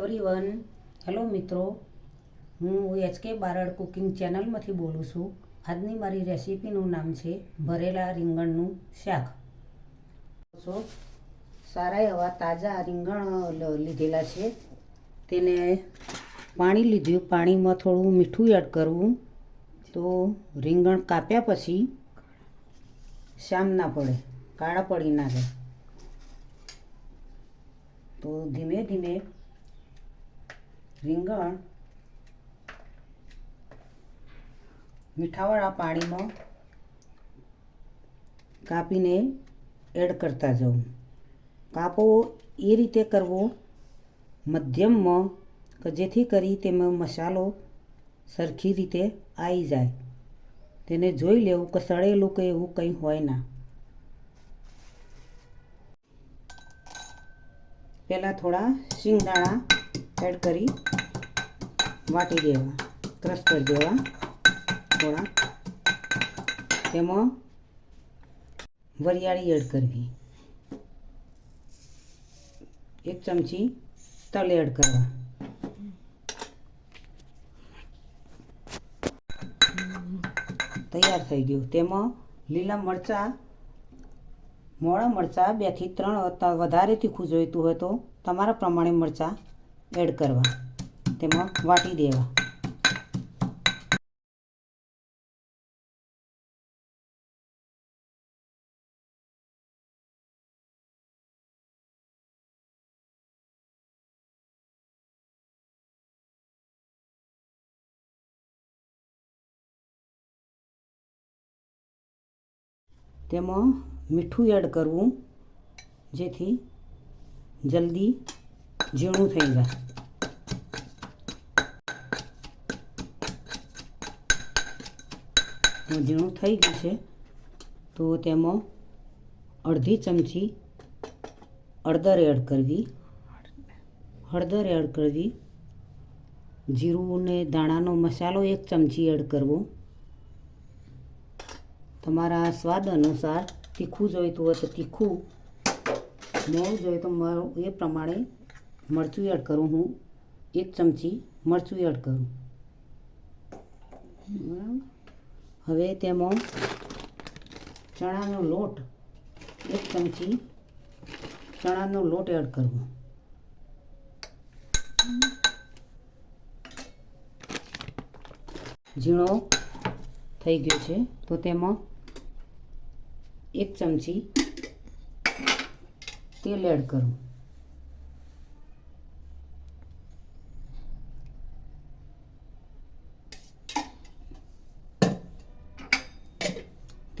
Everyone hello મિત્રો. હું HK Barad cooking ચેનલમાંથી બોલું છું. આજની મારી રેસીપીનું નામ છે ભરેલા રીંગણનું શાક. છો સારા એવા તાજા રીંગણ લીધેલા છે. તેને પાણી લીધું. પાણીમાં થોડું મીઠું એડ કરવું. તો રીંગણ કાપ્યા પછી શામ ના પડે, કાળા પડી ના જાય તો ધીમે ધીમે રીંગણ, મીઠાવાળા પાણીમાં કાપીને એડ કરતા જવું કાપો એ રીતે કરવો મધ્યમમાં કે જેથી કરી તેમાં મસાલો સરખી રીતે આવી જાય. તેને જોઈ લેવું કે સળેલું કે એવું કંઈ હોય ના. પહેલાં થોડા શિંગદાણા એડ કરી વાટી દેવા, ક્રશ કરી દેવા થોડા. તેમાં વરિયાળી એડ કરવી. એક ચમચી તલ એડ કરવા. તૈયાર થઈ ગયું. તેમાં લીલા મરચાં, મોળા મરચાં બેથી ત્રણ વધારે તીખું જોઈતું હોય તો તમારા પ્રમાણે મરચાં એડ કરવા. તેમાં વાટી દેવા. તેમાં મીઠું એડ કરવું જેથી જલ્દી ઝીણું થઈ જાય. ઝીણું થઈ ગયું છે તો તેમાં અડધી ચમચી હળદર એડ કરવી. હળદર એડ કરવી. જીરું ને દાણાનો મસાલો એક ચમચી એડ કરવો. તમારા સ્વાદ અનુસાર તીખું જોઈતું હોય તો તીખું મોળું જોઈએ તો એ પ્રમાણે મરચું એડ કરું હું. એક ચમચી મરચું એડ કરું. હવે તેમાં ચણાનો લોટ, એક ચમચી ચણાનો લોટ એડ કરવો. ઝીણો થઈ ગયો છે. તો તેમાં એક ચમચી તેલ એડ કરું.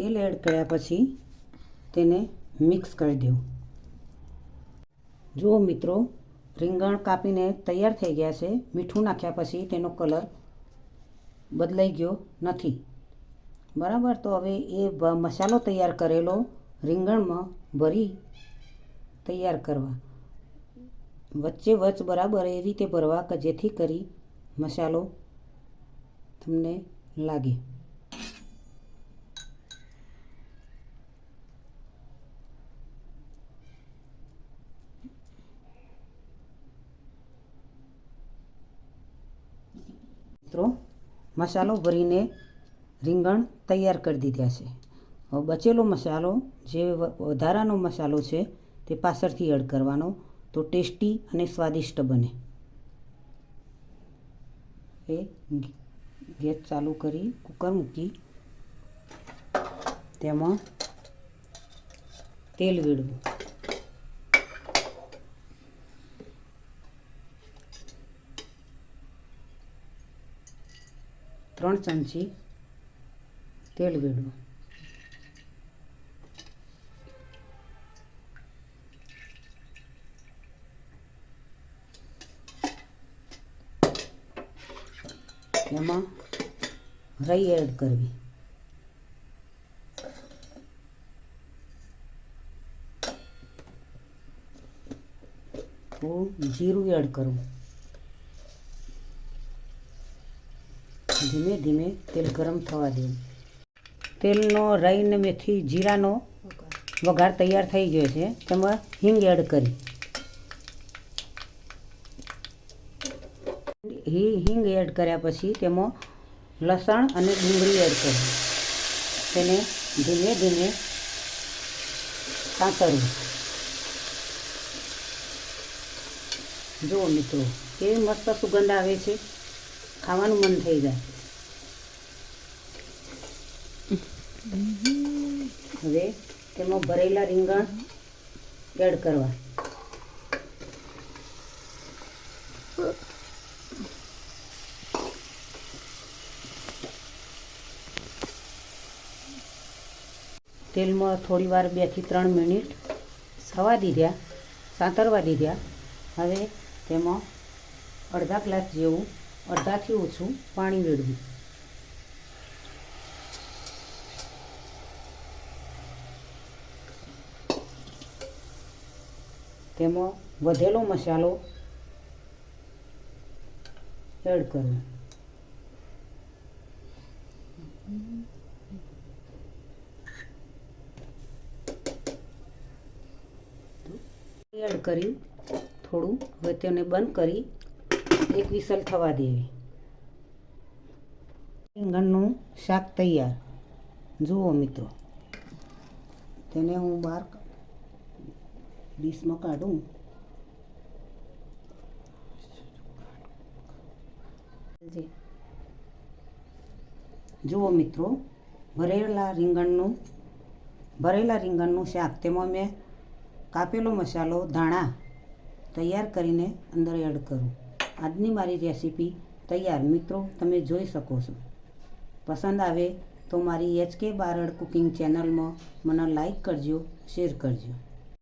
તેલ એડ કર્યા પછી તેને મિક્સ કરી દઉં જુઓ મિત્રો, રીંગણ કાપીને તૈયાર થઈ ગયા છે. મીઠું નાખ્યા પછી તેનો કલર બદલાઈ ગયો નથી. બરાબર? તો હવે એ મસાલો તૈયાર કરેલો રીંગણમાં ભરી તૈયાર કરવા. વચ્ચે વચ્ચ બરાબર એ રીતે ભરવા કે જેથી કરી મસાલો તમને લાગે. મિત્રો, મસાલો ભરીને રીંગણ તૈયાર કરી દીધા છે. હવે બચેલો મસાલો, જે વધારાનો મસાલો છે, તે પાછળથી એડ કરવાનો, તો ટેસ્ટી અને સ્વાદિષ્ટ બને. એ ગેસ ચાલુ કરી, કુકર મૂકી, તેમાં તેલ વેડવું. ત્રણ ચમચી તેલ વેડવું એમાં રઈ એડ કરવી જીરું એડ કરવું ધીમે ધીમે તેલ ગરમ થવા દેવું તેલનો રાઈને મેથી જીરાનો વઘાર તૈયાર થઈ ગયો છે. તેમાં હિંગ એડ કરી. હિંગ એડ કર્યા પછી તેમાં લસણ અને ડુંગળી એડ કરી. તેને ધીમે ધીમે સાંતળવું. જુઓ મિત્રો, કેવી મસ્ત સુગંધ આવે છે. ખાવાનું મન થઈ જાય. હવે તેમાં ભરેલા રીંગણ એડ કરવા. તેલમાં થોડી વાર બેથી ત્રણ મિનિટ સવા દીધા સાંતરવા દીધા હવે તેમાં અડધા ગ્લાસ જેવું અડધાથી ઓછું પાણી રેડવું તેમાં વધેલો મસાલો એડ કરવો. એડ કરી થોડું હવે તેને બંધ કરી એક વિસલ થવા દેવી. રીંગણનું શાક તૈયાર. જુઓ મિત્રો, તેને હું બહાર ડીશમાં કાઢું. જુઓ મિત્રો, ભરેલા રીંગણનું ભરેલા રીંગણનું શાક. તેમાં મેં કાપેલો મસાલો, ધાણા તૈયાર કરીને અંદર એડ કરું. આજની મારી રેસીપી તૈયાર. મિત્રો, તમે જોઈ શકો છો. પસંદ આવે તો મારી એચ કે બારડ કુકિંગ ચેનલમાં મને લાઈક કરજો શેર કરજો.